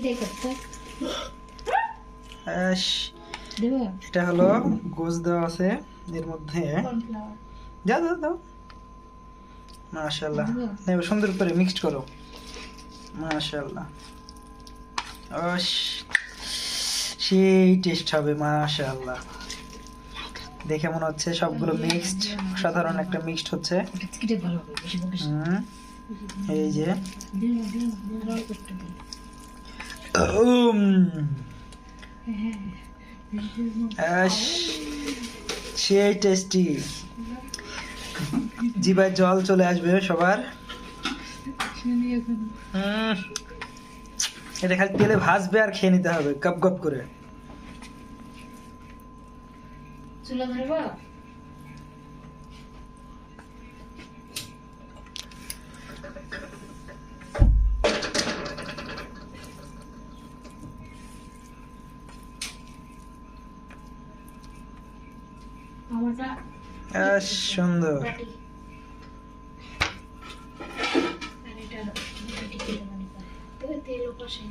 এটাই করতে এটা হলো গোস দেওয়া আছে এর মধ্যে যাও দাও দাও মাশাল্লাহ? নেবে সুন্দর করে মিক্সড করো মাশাল্লাহ সেই টেস্ট হবে মাশাল্লাহ দেখে মনে হচ্ছে সবগুলো মিক্সড সাধারণ একটা মিক্সড হচ্ছে এই যে সেই টেস্টি জিভায় জল চলে আসবে সবার। এটা খালি তেলে ভাজবে আর খেয়ে নিতে হবে গপ গপ করে। চুলা ধরবো? সুন্দর। তেল পাশে